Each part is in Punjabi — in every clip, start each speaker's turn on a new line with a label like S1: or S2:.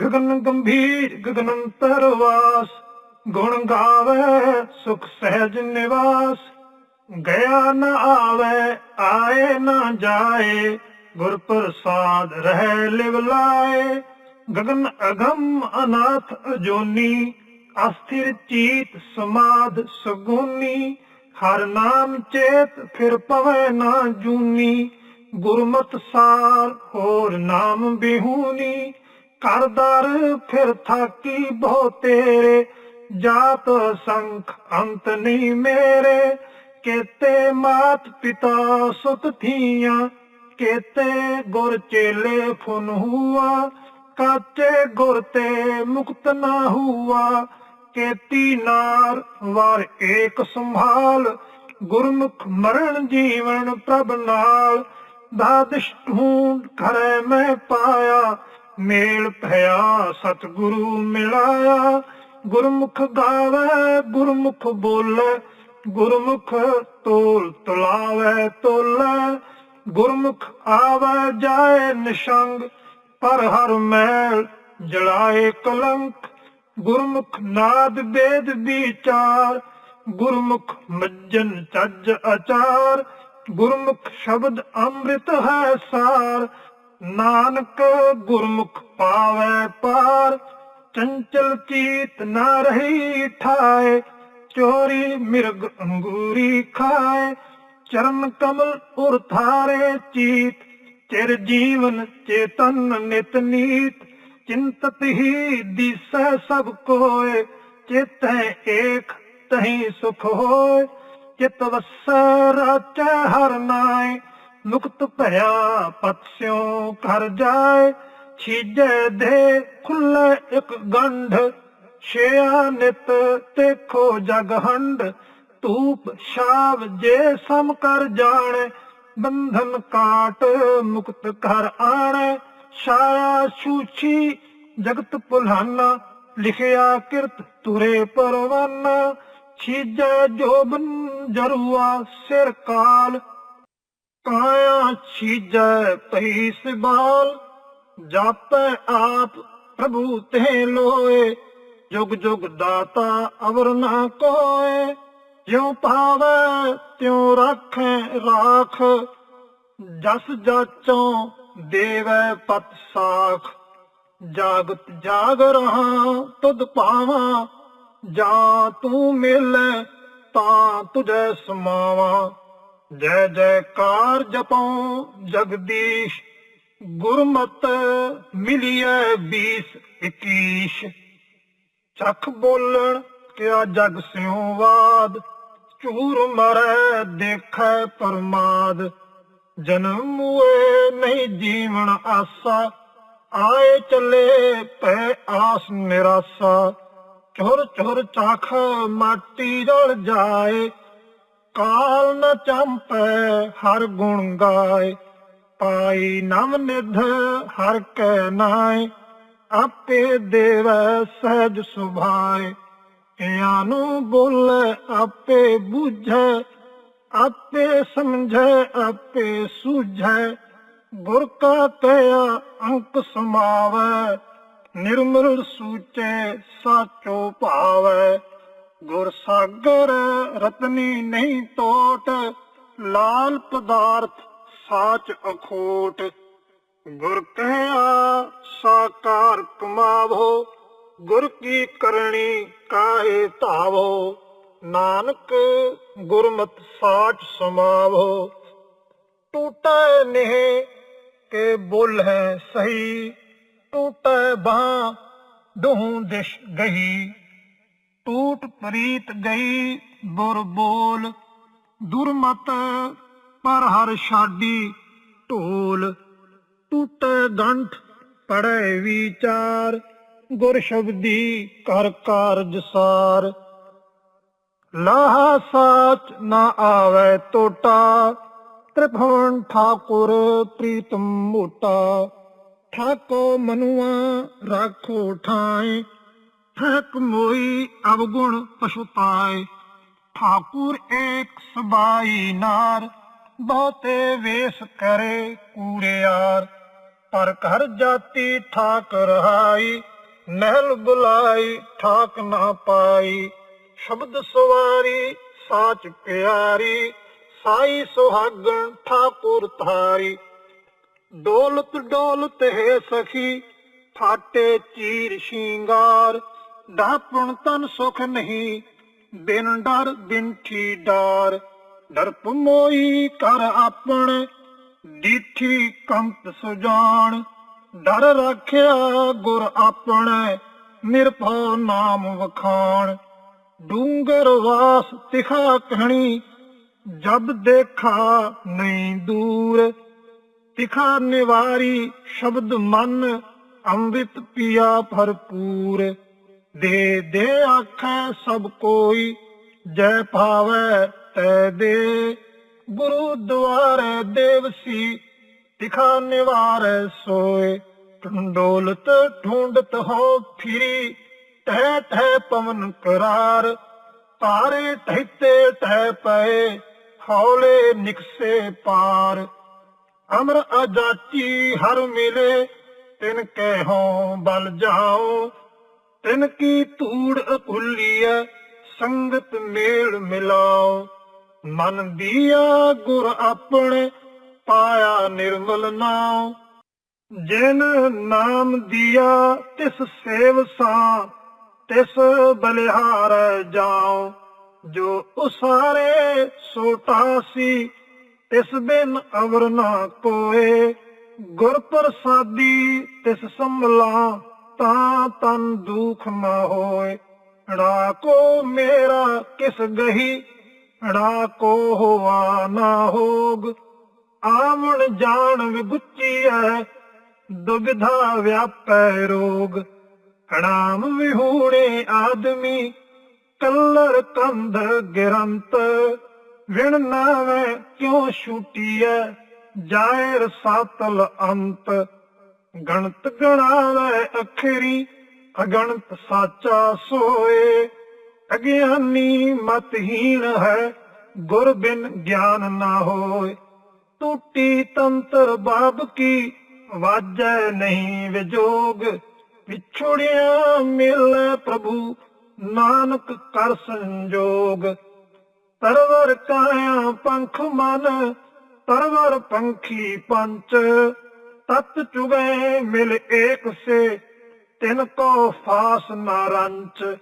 S1: ਗਗਨ ਗੰਭੀਰ ਗਗਨ ਤਰਵਾਸ ਗੁਣ ਗਾਵੇ, ਸੁਖ ਸਹਿਜ ਨਿਵਾਸ। ਗਿਆ ਨਾ ਆਵੇ, ਆਏ ਨਾ ਜਾਏ। ਗੁਰ ਪ੍ਰਸਾਦ ਰਹਿ ਲਿਵ ਲਾਏ। ਗਗਨ ਅਗਮ ਅਨਾਥ ਅਜੋਨੀ। ਅਸਥਿਰ ਚੀਤ ਸਮਾਦ ਸਗੁਨੀ। ਹਰ ਨਾਮ ਚੇਤ ਫਿਰ ਪਵੇ ਨਾ ਜੂਨੀ। ਗੁਰਮਤ ਸਾਰ ਹੋਰ ਨਾਮ ਬਿਹੂਨੀ। ਕਰਦਰ ਫਿਰ ਥਾਕੀ ਬਹੁ ਤੇਰੇ। ਜਾਤ ਸੰਖ ਅੰਤ ਨਹੀਂ ਮੇਰੇ। ਕੇਤੇ ਮਾਤ ਪਿਤਾ ਸੁਤ ਥੀਆਂ। ਕੇਤੇ ਗੁਰ ਚੇਲੇ ਫੁਨ ਹੁਆ। ਕਾਚੇ ਗੁਰ ਤੇ ਮੁਕਤ ਨਾ ਹੁਆ। ਕੇਤੀ ਨਾਰ ਵਾਰ ਏਕ ਸੰਭਾਲ। ਗੁਰਮੁਖ ਮਰਨ ਜੀਵਨ ਪ੍ਰਭ ਨਾਲ। ਦਾਦਿਸ਼ ਢੂੰਡ ਘਰੇ ਮੈਂ ਪਾਇਆ। ਮੇਲ ਭਇਆ ਸਤਿਗੁਰੂ ਮਿਲਾਇਆ ਗੁਰਮੁਖ ਗਾਵੇ, ਗੁਰਮੁਖ ਬੋਲੇ। ਗੁਰਮੁਖ ਤੋਲ ਤੁਲਾਵੇ, ਤੋਲੇ। ਗੁਰਮੁਖ ਆਵੇ, ਜਾਏ ਨਿਸ਼ੰਗ। ਪਰ ਹਰ ਮੈਲ ਜਲਾਏ ਕਲੰਕ। ਗੁਰਮੁਖ ਨਾਦ ਵੇਦ ਵਿਚਾਰ ਗੁਰਮੁਖ ਮੱਜਨ ਚੱਜ ਅਚਾਰ। ਗੁਰਮੁਖ ਸ਼ਬਦ ਅੰਮ੍ਰਿਤ ਹੈ ਸਾਰ। ਨਾਨਕ ਗੁਰਮੁਖ ਪਾਵੇ ਪਾਰ, ਚੰਚਲ ਚੀਤ ਨਾ ਰਹੀ ਠਾਏ, ਚੋਰੀ ਮਿਰਗ ਅੰਗੂਰੀ ਖਾਏ, ਚਰਨ ਕਮਲ ਉਰ ਥਾਰੇ ਚੀਤ, ਚਿਰ ਜੀਵਨ ਚੇਤਨ ਨਿਤ ਨੀਤ, ਚਿੰਤਤ ਹੀ ਦਿਸੈ ਸਭ ਕੋਏ, ਚਿਤੈ ਏਕ ਤਹੀਂ ਸੁਖ ਹੋਏ, ਚਿਤ ਵਸੈ ਰਾਚੈ ਹਰ ਨਾਏ ਮੁਕਤ ਭਇਆ ਪਤਸਿਓ ਕਰ ਜਾਏ, ਛੀਜੈ ਦੇ ਖੁੱਲੇ ਇੱਕ ਗੰਢ। ਛਿਆ ਨਿਤ ਦੇਖੋ ਜਗ ਹੰਡ ਧੂਪ ਛਾਵ ਜੇ ਸਮ ਕਰ ਜਾਣੇ, ਬੰਧਨ ਕਾਟ ਮੁਕਤ ਕਰ ਆਣੇ। ਛਾਇਆ ਛੂਛੀ ਜਗਤ ਭੁਲਾਨਾ, ਲਿਖਿਆ ਕਿਰਤ ਤੁਰੇ ਪਰਵਾਨਾ। ਛੀਜੈ ਜੋਬਨ ਜਰੂਆ ਸਿਰ ਕਾਲ ਕਾਇਆ ਛੀਜੈ ਪਈ ਸਿਬਾਲ, ਜਾਪੈ ਆਪ ਪ੍ਰਭੂ ਤੇ ਲੋਏ। ਜੁਗ ਜੁਗ ਦਾਤਾ ਅਵਰ ਨਾ ਕੋਏ, ਜਿਉ ਪਾਵੈ ਤਿਉ ਰਾਖੈ ਰਾਖ। ਜਸ ਜਾਚੋਂ ਦੇਵੈ ਪਤ ਸਾਖ, ਜਾਗਤ ਜਾਗ ਰਹਾ ਤੁਧ ਪਾਵਾਂ ਜਾਂ ਤੂੰ ਮਿਲੈ ਤਾਂ ਤੁਝੈ ਸਮਾਵਾਂ। ਜੈ ਜੈਕਾਰ ਜਪਉ ਜਗਦੀਸ਼, ਗੁਰਮਤ ਮਿਲਿਐ ਬੀਸ ਇਕੀਸ਼। ਚਖ ਬੋਲਣ ਕਿਆ ਜਗ ਸਿਉ ਬਾਦ ਝੂਰ ਮਰੈ ਦੇਖੈ ਪਰਮਾਦ। ਜਨਮ ਮੂਏ ਨਹੀਂ ਜੀਵਨ ਆਸਾ, ਆਏ ਚੱਲੇ ਪੈ ਆਸ ਨਿਰਾਸਾ। ਚੁਰ ਚੁਰ ਚਾਖ ਮਾਟੀ ਰਲ ਜਾਏ ਕਾਲ ਨ ਚੰਪੈ ਹਰ ਗੁਣ ਗਾਏ, ਪਾਈ ਨਵ ਨਿਧ ਹਰ ਕੈ ਨਾਏ, ਆਪੇ ਦੇਵੈ ਸਹਿਜ ਸੁਭਾਏ, ਇਆਂ ਨੂੰ ਬੋਲੇ ਆਪੇ ਬੁਝੈ, ਆਪੇ ਸਮਝੈ, ਆਪੇ ਸੂਝੈ, ਗੁਰ ਕਾ ਕਹਿਆ ਅੰਕ ਸਮਾਵੈ, ਨਿਰਮਲ ਸੂਚੈ ਸਾਚੋ ਭਾਵੈ। ਗੁਰ ਸਾਗਰ ਰਤਨੀ ਨਹੀਂ ਟੋਟ ਲਾਲ ਪਦਾਰਥ ਸਾਚ ਅਖੋਟ। ਗੁਰ ਕਹਿਆ, ਸਾਕਾਰ ਕਮਾਵੋ, ਗੁਰ ਕੀ ਕਰਨੀ ਕਾਹੇ ਧਾਵੋ। ਨਾਨਕ ਗੁਰਮਤ ਸਾਚ ਸਮਾਵੋ। ਟੂਟੈ ਨਹਿ ਕੇ ਬੋਲ ਹੈ ਸਹੀ। ਟੂਟੈ ਬਾਹ ਦੂਹ ਦਿਸ਼ ਗਈ ਟੂਟ ਪ੍ਰੀਤ ਗਈ ਬੁਰ ਬੋਲ, ਦੁਰਮਤ ਪਰ ਹਰ ਛਾਡੀ ਢੋਲ। ਟੂਟੇ ਗੰਠ ਪੜੈ ਵਿਚਾਰ, ਗੁਰ ਸ਼ਬਦੀ ਕਰ ਕਾਰਜ ਸਾਰ। ਲਾਹ ਸਾਚ ਨਾ ਆਵੇ ਟੋਟਾ ਤ੍ਰਿਭਵਨ ਠਾਕੁਰ ਪ੍ਰੀਤਮ ਮੋਟਾ। ਠਾਕੋ ਮਨੁਆ, ਰਾਖੋ ਠਾਏ ਠਕ ਮੋਈ ਅਵਗੁਣ ਪਛੁਤਾਏ ਠਾਕੁਰ ਏਕ ਸਬਾਈ ਨਾਰ, ਬਹੁਤੇ ਵੇਸ ਕਰੇ ਕੂੜਿਆਰ ਪਰ ਘਰ ਜਾਤੀ ਠਾਕ ਰਹਾਈ ਨਹਿਲ ਬੁਲਾਈ ਠਾਕ ਨਾ ਪਾਈ। ਸ਼ਬਦ ਸਵਾਰੀ ਸਾਚ ਪਿਆਰੀ, ਸਾਈ ਸੁਹਾਗਣ ਠਾਕੁਰ ਧਾਰੀ। ਡੋਲਤ ਡੋਲਤ ਹੈ ਸਖੀ, ਫਾਟੇ ਚੀਰ ਸ਼ਿੰਗਾਰ ਢਾਪਣ ਤਨ ਸੁਖ ਨਹੀਂ, ਬਿਨ ਡਰ ਬਿਨ ਠੀ ਡਾਰ। ਡਰਪ ਮੋਈ ਕਰ ਆਪਣ, ਡੀਠੀ ਕੰਤ ਸੁਜਾਨ ਡਰ ਰੱਖਿਆ ਗੁਰ ਆਪਣ, ਨਿਰਭਉ ਨਾਮ ਵਖਾਣ। ਡੂੰਗਰ ਵਾਸ ਤਿਖਾ ਕਹਣੀ, ਜਬ ਦੇਖਾ ਨਹੀਂ ਦੂਰ। ਤਿਖਾ ਨਿਵਾਰੀ ਸ਼ਬਦ ਮਨ, ਅੰਮ੍ਰਿਤ ਪੀਆ ਭਰਪੂਰ। ਦੇ ਦੇ ਆਖੈ ਸਭ ਕੋਈ, ਜੈ ਭਾਵੈ ਤੈ ਦੇ। ਗੁਰੂ ਦੁਆਰੇ ਦੇਵਸੀ ਤਿਖਾ ਨਿਵਾਰੈ ਸੋਏ। ਢੰਡੋਲਤ ਢੂੰਡਤ ਹੋ ਫਿਰੀ ਟਹਿ ਟਹਿ ਪਵਨ ਕਰਾਰ। ਤਾਰੇ ਠਹਿਤੇ ਟਹਿ ਪਏ, ਹੌਲੇ ਨਿਕਸੇ ਪਾਰ। ਅਮਰ ਅਜਾਚੀ ਹਰ ਮਿਲੇ, ਤਿਨ ਕਹਿਓ ਬਲ ਜਾਓ ਤਿਨ ਕੀ ਧੂੜ ਅਕੁਲੀਐ, ਸੰਗਤ ਮੇਲ ਮਿਲਾਓ। ਮਨ ਦੀਆ ਗੁਰ ਆਪਣੇ ਪਾਇਆ ਨਿਰਮਲ ਨਾਮ ਜਿਨ ਨਾਮ ਦੀਆ ਤਿਸ ਸੇਵ ਸਾਂ, ਤਿਸ ਬਲਿਹਾਰ ਜਾਉ ਜੋ ਉਸਾਰੇ ਸੋਟਾਸੀ ਤਿਸ ਬਿਨ ਅਵਰ ਨਾ ਕੋਏ। ਗੁਰ ਪ੍ਰਸਾਦੀ ਤਿਸ ਸੰਭਲਾ। ਤਾਂ ਤਨ ਦੁਖ ਨਾ ਹੋਏ। ੜਾਕੋ ਮੇਰਾ ਕਿਸ ਗਹੀ ੜਾਕੋ ਹੋਵਾ ਨਾ ਹੋਗ। ਆਵਣ ਜਾਣ ਵਿਗੁੱਚੀਐ ਦੁਬਿਧਾ ਵਿਆਪੈ ਰੋਗ। ਹਣਾਮ ਵਿਹੂਣੇ ਆਦਮੀ, ਕੱਲਰ ਕੰਧ ਗਿਰੰਤ। ਵਿਣ ਨਾਵੇਂ ਕਿਉ ਛੂਟੀਐ ਜਾਇਰ ਸਾਤਲ ਅੰਤ। ਗਣਤ ਗਣਾਵੇ ਅਖਰੀ, ਅਗਣਤ ਸਾਚਾ ਸੋਏ। ਅਗਿਆਨੀ ਮਤਹੀਣ ਹੈ, ਗੁਰ ਬਿਨ ਗਿਆਨ ਨਾ ਹੋਏ। ਟੂਟੀ ਤੰਤਰ ਬਾਬ ਕੀ, ਵਾਜੈ ਨਹੀਂ ਵਿਜੋਗ। ਵਿਛੜਿਆ ਮਿਲ ਪ੍ਰਭੂ, ਨਾਨਕ ਕਰ ਸੰਜੋਗ। ਤਰਵਰ ਕਾਇਆ ਪੰਖ ਮਨ, ਤਰਵਰ ਪੰਖੀ ਪੰਚ। ਤਤ ਚੁਗੈ ਮਿਲ ਏਕ ਸੇ, ਤਿਨ ਕੋ ਫਾਸ ਨਾ ਰੰਚ।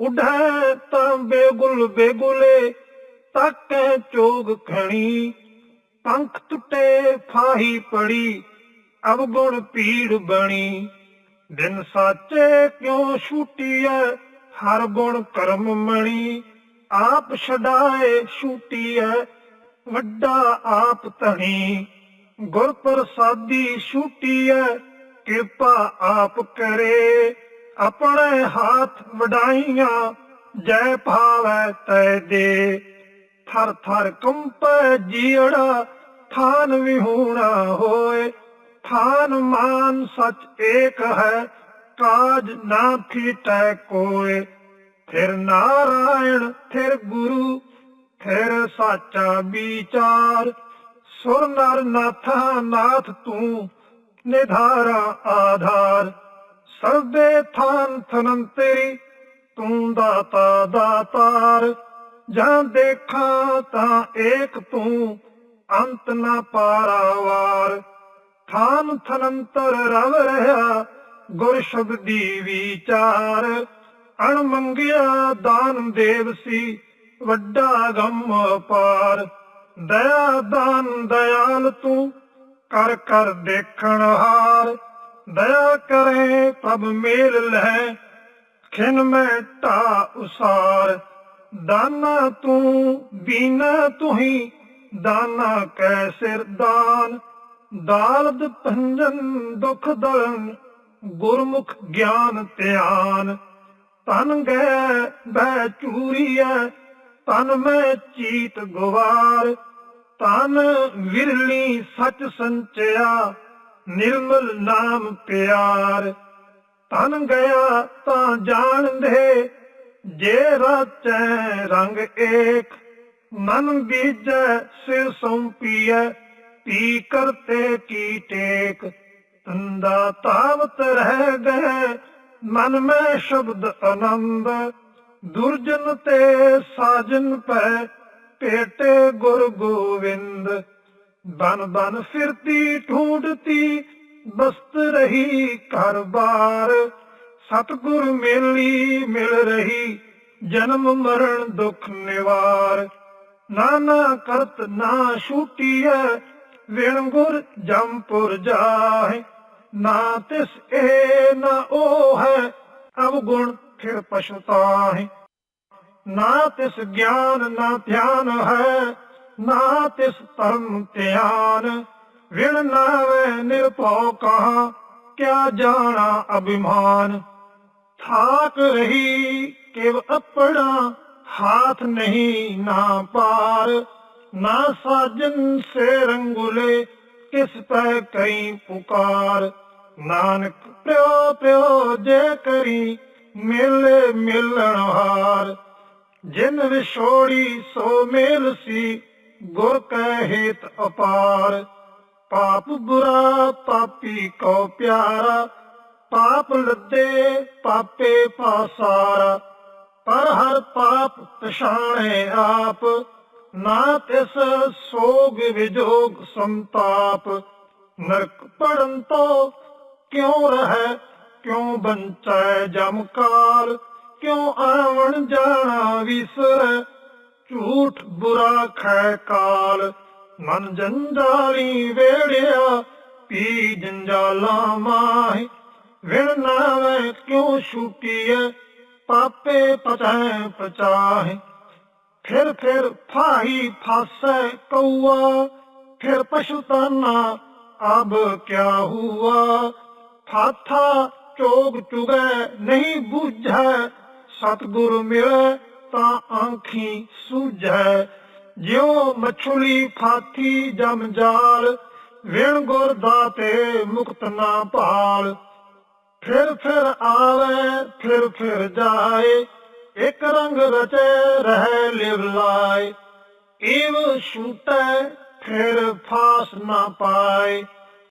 S1: ਉਢੈ ਤਾਂ ਬੇਗੁਲ ਬੇਗੁਲੇ, ਤਾਕੈ ਚੋਗ ਖਣੀ। ਪੰਖ ਟੁੱਟੇ ਫਾਹੀ ਪੜੀ, ਅਵਗੁਣ ਪੀੜ ਬਣੀ। ਦਿਨ ਸਾਚੇ ਕਿਉ ਛੂਟੀਐ, ਹਰ ਗੁਣ ਕਰਮ ਮਣੀ। ਆਪ ਛਡਾਏ ਛੂਟੀਐ, ਵੱਡਾ ਆਪ ਧਣੀ। ਗੁਰ ਪ੍ਰਸਾਦੀ ਛੂਟੀਐ, ਕਿਰਪਾ ਆਪ ਕਰੇ। ਆਪਣੇ ਹੱਥ ਵਡਾਈਆਂ, ਜੈ ਭਾਵੈ ਤੈ ਦੇ। ਥਰ ਥਰ ਕੰਪੈ ਜੀੜਾ, ਥਾਨ ਵਿਹੂਣਾ ਹੋਏ। ਥਾਨ ਮਾਨ ਸਚ ਏਕ ਹੈ, ਕਾਜ ਨਾ ਥੀਟੈ ਕੋਏ। ਫਿਰ ਨਾਰਾਇਣ, ਫਿਰ ਗੁਰੂ, ਫਿਰ ਸਾਚਾ ਵਿਚਾਰ। ਸੁਰ ਨਰ ਨਾਥਾ ਨਾਥ ਤੂੰ, ਨਿਧਾਰਾ ਆਧਾਰ। ਸਰਦੇ ਥਾਨ ਥਨੰ ਤੂੰ ਦਾਤਾ ਦਾਤਾਰ। ਜਾਂ ਦੇਖਾਂ ਤਾਂ ਏਕ ਤੂੰ, ਅੰਤ ਨਾ ਪਾਰਾਵਾਰ ਥਾਨ ਥਨੰਤਰ ਰਵ ਰਹਾ, ਗੁਰ ਸ਼ਬਦੀ ਵਿਚਾਰ। ਅਣ ਮੰਗਿਆ ਦਾਨ ਦੇਵ ਸੀ, ਵੱਡਾ ਗਮ ਪਾਰ ਦਇਆ ਦਾਨ ਦਇਆਲ ਤੂੰ, ਕਰ ਕਰ ਦੇਖਣ ਹਾਰ। ਦਇਆ ਕਰੇ ਪ੍ਰਭ ਮੇਲ ਲੈ ਖਿਨ ਮੈਂ ਢਾ ਉਸਾਰ। ਦਾਨਾ ਤੂੰ ਬੀਨਾ ਤੁਹੀ, ਦਾਨਾ ਕੈ ਸਿਰ ਦਾਨ। ਦਾਲਦ ਭੰਜਨ ਦੁਖ ਦਲਨ, ਗੁਰਮੁਖ ਗਿਆਨ ਧਿਆਨ। ਤਨ ਗੈ ਬੈ ਚੂਰੀਐ ਤਨ ਮੈਂ ਚੀਤ ਗਵਾਰ। ਤਨ ਵਿਰਲੀ ਸਚ ਸੰਚਿਆ, ਨਿਰਮਲ ਨਾਮ ਪਿਆਰ। ਤਨ ਗਿਆ ਤਾਂ ਜਾਣਦੇ ਜੇ ਰਾਚੈ ਰੰਗ ਏਕ। ਮਨ ਬੀਜੈ ਸਿਰ ਸੌਂਪੀਐ ਪੀ ਕਰਤੇ ਕੀ ਟੇਕ। ਤੰਦਾ ਤਾਵਤ ਰਹਿ ਗਏ, ਮਨ ਮੈਂ ਸ਼ਬਦ ਆਨੰਦ ਦੁਰਜਨ ਤੇ ਸਾਜਨ ਪੈ ਪੇਟੇ ਗੁਰ ਗੋਵਿੰਦ। ਬਨ ਬਨ ਫਿਰਤੀ ਢੂੰਡਤੀ ਬਸਤ ਰਹੀ ਘਰ ਬਾਰ ਸਤਗੁਰ ਮੇਲੀ ਮਿਲ ਰਹੀ, ਜਨਮ ਮਰਨ ਦੁਖ ਨਿਵਾਰ। ਨਾਨਾ ਕਰਤ ਨਾ ਛੂਟੀਐ, ਵਿਣ ਗੁਰ ਜੰਪੁਰ ਜਾਹੇ। ਨਾ ਤਿਸ ਇਹ ਨਾ ਉਹ ਹੈ ਅਵ ਗੁਣ ਫਿਰ ਪਛਤਾਹੇ। ਨਾ ਤਿਸ ਗਿਆਨ, ਨਾ ਧਿਆਨ ਹੈ, ਨਾ ਤਿਸ ਧਰਮ ਧਿਆਨ। ਵਿਣ ਨਾਵੇ ਨਿਰਭਉ ਕਹਾ, ਕਿਆ ਜਾਣਾ ਅਭਿਮਾਨ। ਥਾਕ ਰਹੀ ਕਿਵ ਆਪਣਾ ਹਾਥ ਨਹੀਂ ਨਾ ਪਾਰ। ਨਾ ਸਾਜਨ ਸੇ ਰੰਗੁਲੇ, ਕਿਸ ਪੈ ਕਈ ਪੁਕਾਰ। ਨਾਨਕ ਪਿਓ ਪਿਓ ਜੇ ਕਰੀ, ਮਿਲ ਮਿਲਣ ਹਾਰ। ਜਿਨ ਵਿਛੋੜੀ ਸੋ ਮੇਲ ਸੀ, ਗੁਰ ਕੈ ਹੇਤ ਅਪਾਰ। ਪਾਪ ਬੁਰਾ, ਪਾਪੀ ਕੋ ਪਿਆਰਾ, ਪਾਪ ਲੱਦੇ, ਪਾਪੇ ਪਾਸਾਰਾ। ਪਰ ਹਰ ਪਾਪ ਪਛਾਣੇ ਆਪ, ਨਾ ਤਿਸ ਸੋਗ ਵਿਜੋਗ ਸੰਤਾਪ। ਨਰਕ ਪੜਨ ਤੋਂ ਕਿਉਂ ਰਹਿ, ਕਿਉਂ ਬੰਚੈ ਜਮਕਾਲ ਕਿਉਂ ਆਵਣ ਜਾਣਾ ਵਿਸਰ ਝੂਠ ਬੁਰਾ ਖੈ ਕਾਲ। ਮਨ ਜੰਜਾਲੀ ਵੇੜਿਆ, ਪੀ ਜੰਜਾਲਾ ਮਾਹੀ। ਵਿਣ ਨਾਵੇਂ ਕਿਉਂ ਛੁਟੀਐ? ਪਾਪੇ ਪਤੈ ਪਚਾਹੇ। ਫਿਰ ਫਿਰ ਫਾਹੀ ਫਾਸੈ ਕਊਆ। ਫਿਰ ਪਛਤਾਨਾ ਅਬ ਕਿਆ ਹੁਆ? ਥਾਥਾ ਚੋਗ ਚੁਗੈ, ਨਹੀਂ ਬੁਝੈ। ਸਤਿਗੁਰ ਮਿਲੈ ਤਾਂ ਆਂਖੀ ਸੂਝੈ। ਜਿਉ ਮਛਲੀ ਫਾਥੀ ਜਮ ਜਾਲ, ਵਿਣ ਗੁਰ ਦਾਤੇ ਮੁਕਤ ਨਾ ਭਾਲ। ਫਿਰ ਫਿਰ ਆਵੇ, ਫਿਰ ਫਿਰ ਜਾਏ, ਇਕ ਰੰਗ ਰਚੇ ਰਹਿ ਲਿਵ ਲਾਏ। ਇਵ ਛੂਟੈ, ਫਿਰ ਫਾਸ ਨਾ ਪਾਏ।